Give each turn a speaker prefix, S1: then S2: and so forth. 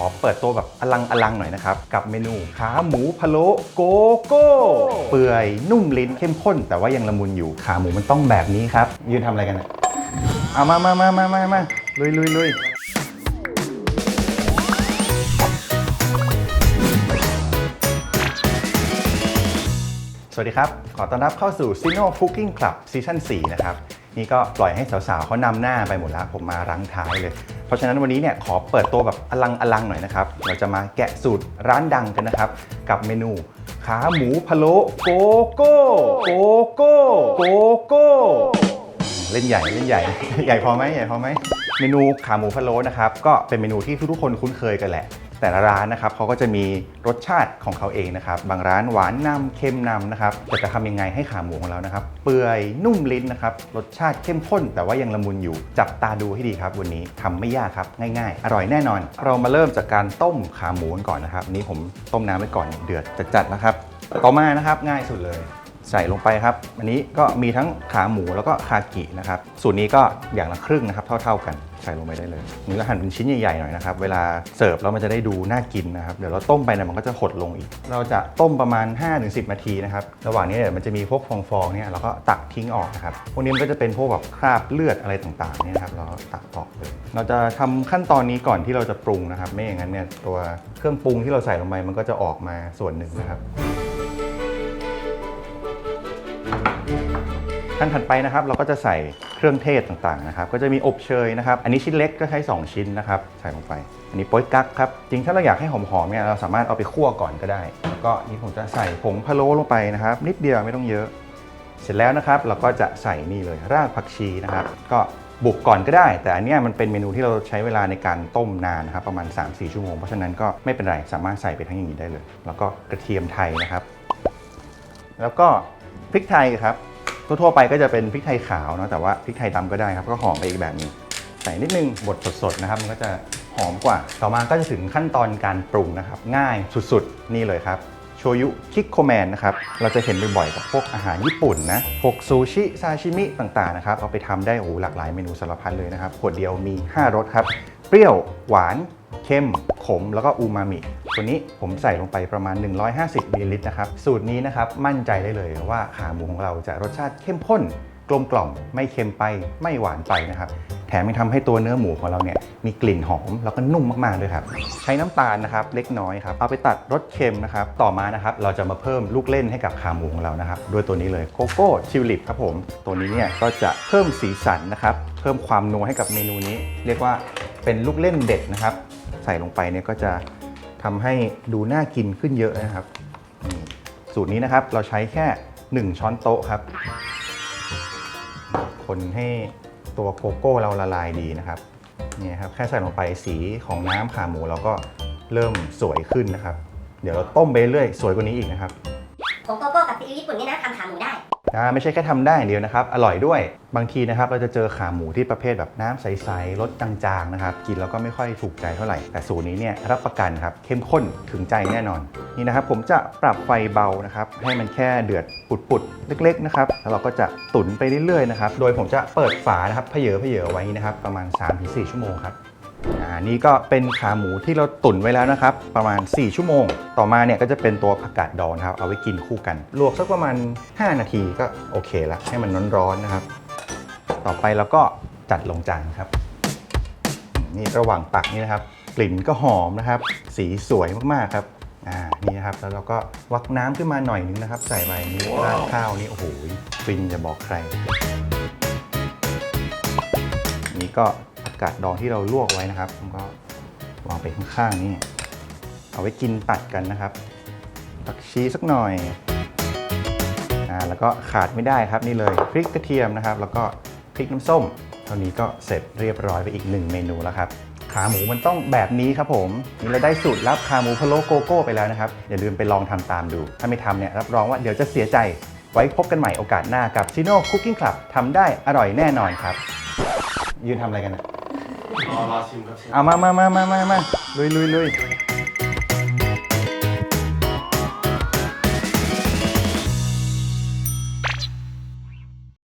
S1: ขอเปิดตัวแบบอลังอลังหน่อยนะครับ กับเมนูขาหมูพะโล้โกโก้ เปื่อยนุ่มลิ้นเข้มข้น แต่ว่ายังละมุนอยู่ขาหมูมันต้องแบบนี้ครับ ยืนทำอะไรกันอะเอามามามามามามาลุยลุยลุยสวัสดีครับ ขอต้อนรับเข้าสู่ Sino Cooking Club ซีซั่น4นะครับ นี่ก็ปล่อยให้สาวๆเขานำหน้าไปหมดแล้วผมมารั้งท้ายเลย เพราะฉะนั้นวันนี้เนี่ยขอเปิดตัวแบบอลังอลังหน่อยนะครับ เราจะมาแกะสูตรร้านดังกันนะครับ กับเมนูขาหมูพะโล้โกโก้โกโก้โกโก้เล่นใหญ่เล่นใหญ่ ใหญ่พอไหมใหญ่พอไหมเมนูขาหมูพะโล้นะครับก็เป็นเมนูที่ทุกๆคนคุ้นเคยกันแหละ แต่ละร้านนะครับเขาก็จะมีรสชาติของเขาเองนะครับบางร้านหวานนำเค็มนำนะครับแต่จะทำยังไงให้ขาหมูของเรานะครับเปื่อยนุ่มลิ้นนะครับรสชาติเข้มข้น แต่ว่ายังละมุนอยู่จับตาดูให้ดีครับ วันนี้ทำไม่ยากครับง่ายๆ อร่อยแน่นอน เรามาเริ่มจากการต้มขาหมูกันก่อนนะครับนนี้ผมต้มน้ำไว้ก่อนเดือดจัดๆนะครับต่อมานะครับง่ายสุดเลย ใส่ลงไปครับ อันนี้ก็มีทั้งขาหมูแล้วก็คากินะครับ สูตรนี้ก็อย่างละครึ่งนะครับ เท่า ๆกันใส่ลงไปได้เลยนี่เราหั่นเป็นชิ้นใหญ่ๆหน่อยนะครับ เวลาเสิร์ฟแล้วมันจะได้ดูน่ากินนะครับ เดี๋ยวเราต้มไปเนี่ยมันก็จะหดลงอีก เราจะต้มประมาณ 5-10 นาทีนะครับ ระหว่างนี้เดี๋ยวมันจะมีพวกฟองๆเนี่ยเราก็ตักทิ้งออกนะครับ พวกนี้มันก็จะเป็นพวกแบบคราบเลือดอะไรต่างๆเนี่ยครับ เราตักออกเลย เราจะทำขั้นตอนนี้ก่อนที่เราจะปรุงนะครับ ไม่อย่างนั้นเนี่ยตัวเครื่องปรุงที่เราใส่ลงไปมันก็จะออกมาส่วนหนึ่งนะครับ ขั้นถัดไปนะครับเราก็จะใส่เครื่องเทศต่างๆนะครับก็จะมีอบเชยนะครับ อันนี้ชิ้นเล็กก็ใช้ 2 ชิ้นนะครับใส่ลงไป อันนี้โป๊ยกั๊กครับจริงถ้าเราอยากให้หอมๆเนี่ยเราสามารถเอาไปคั่วก่อนก็ได้ แล้วก็นี่ผมจะใส่ผงพะโล้ลงไปนะครับ นิดเดียวไม่ต้องเยอะ เสร็จแล้วนะครับเราก็จะใส่นี่เลยรากผักชีนะครับ ก็บุกก่อนก็ได้ แต่อันนี้มันเป็นเมนูที่เราใช้เวลาในการต้มนานนะครับประมาณ 3-4 ชั่วโมงเพราะฉะนั้นก็ไม่เป็นไรสามารถใส่ไปทั้งอย่างนี้ได้เลย แล้วก็กระเทียมไทยนะครับ แล้วก็ พริกไทยครับทั่วๆไปก็จะเป็นพริกไทยขาวเนาะแต่ว่าพริกไทยดำก็ได้ครับ ก็หอมไปอีกแบบนึงใส่นิดนึงบดสดๆนะครับ มันก็จะหอมกว่า ต่อมาก็จะถึงขั้นตอนการปรุงนะครับ ง่ายสุดๆ นี่เลยครับโชยุคิกโคแมนนะครับ เราจะเห็นบ่อยๆกับพวกอาหารญี่ปุ่นนะ พวกซูชิ ซาชิมิต่างๆนะครับ เอาไปทำได้โอ้หหลากหลายเมนูสารพัดเลยนะครับ ขวดเดียวมี 5 รสครับ เปรี้ยว หวานเข้มขม แล้วก็อูมามิ ตัวนี้ผมใส่ลงไปประมาณ 150มิลลิลิตรนะครับ สูตรนี้นะครับมั่นใจได้เลยว่าขาหมูของเราจะรสชาติเข้มข้นกลมกล่อมไม่เค็มไปไม่หวานไปนะครับ แถมยังทำให้ตัวเนื้อหมูของเราเนี่ยมีกลิ่นหอมแล้วก็นุ่มมากๆด้วยครับ ใช้น้ำตาลนะครับเล็กน้อยครับเอาไปตัดรสเค็มนะครับ ต่อมานะครับเราจะมาเพิ่มลูกเล่นให้กับขาหมูของเรานะครับด้วยตัวนี้เลยโกโก้ทิวลิปครับผม ตัวนี้เนี่ยก็จะเพิ่มสีสันนะครับ เพิ่มความนัวให้กับเมนูนี้ เรียกว่าเป็นลูกเล่นเด็ดนะครับ ใส่ลงไปเนี่ยก็จะ ทำให้ดูน่ากินขึ้นเยอะนะครับ สูตรนี้นะครับเราใช้แค่ 1 ช้อนโต๊ะครับ คนให้ตัวโกโก้เราละลายดีนะครับนี่ครับแค่ใส่ลงไปสีของน้ำขาหมูเราก็เริ่มสวยขึ้นนะครับ เดี๋ยวเราต้มไปเรื่อยสวยกว่านี้อีกนะครับ
S2: ผงโกโก้กับซีอิ๊วญี่ปุ่นเนี่ยนะทำขาหมูได้
S1: ไม่ใช่แค่ทำได้อย่างเดียวนะครับ อร่อยด้วย บางทีนะครับเราจะเจอขาหมูที่ประเภทแบบน้ำใสๆรสจางๆนะครับ กินแล้วก็ไม่ค่อยถูกใจเท่าไหร่ แต่สูตรนี้เนี่ยรับประกันครับ เข้มข้นถึงใจแน่นอน นี่นะครับผมจะปรับไฟเบานะครับให้มันแค่เดือดปุดๆเล็กๆนะครับ แล้วเราก็จะตุ๋นไปเรื่อยๆนะครับ โดยผมจะเปิดฝานะครับเพเยอเพเยอไว้นะครับประมาณ 3-4 ชั่วโมงครับ นี่ก็เป็นขาหมูที่เราตุ๋นไว้แล้วนะครับ ประมาณ 4 ชั่วโมง ต่อมาเนี่ยก็จะเป็นตัวผักกาดดองนะครับ เอาไว้กินคู่กัน ลวกสักประมาณ 5 นาทีก็โอเคละให้มันร้อนๆนะครับ ต่อไปเราก็จัดลงจานครับ นี่ระหว่างตักนี่นะครับ กลิ่นก็หอมนะครับ สีสวยมากๆครับอ่านี่นะครับแล้วเราก็วักน้ำขึ้นมาหน่อยนึงนะครับ ใส่ไปนี่ราดข้าวนี่โอ้โหฟินจะบอกใคร นี่ก็ กาดดองที่เราลวกไว้นะครับแล้วก็วางไปข้างๆนี่เอาไว้กินตัดกันนะครับผักชีสักหน่อยอ่าแล้วก็ขาดไม่ได้ครับนี่เลยพริกกระเทียมนะครับ แล้วก็พริกน้ำส้ม เท่านี้ก็เสร็จเรียบร้อยไปอีกหนึ่งเมนูแล้วครับขาหมูมันต้องแบบนี้ครับผมนี่เราได้สูตรลับขาหมูพะโล้โกโก้ไปแล้วนะครับอย่าลืมไปลองทำตามดู ถ้าไม่ทำเนี่ยรับรองว่าเดี๋ยวจะเสียใจ ไว้พบกันใหม่โอกาสหน้ากับ Sino Cooking Club ทำได้อร่อยแน่นอนครับ ยืนทำอะไรกันอะ
S3: รอรอชิมครับเชฟ
S1: เอามามามามามามาลุยลุยลุย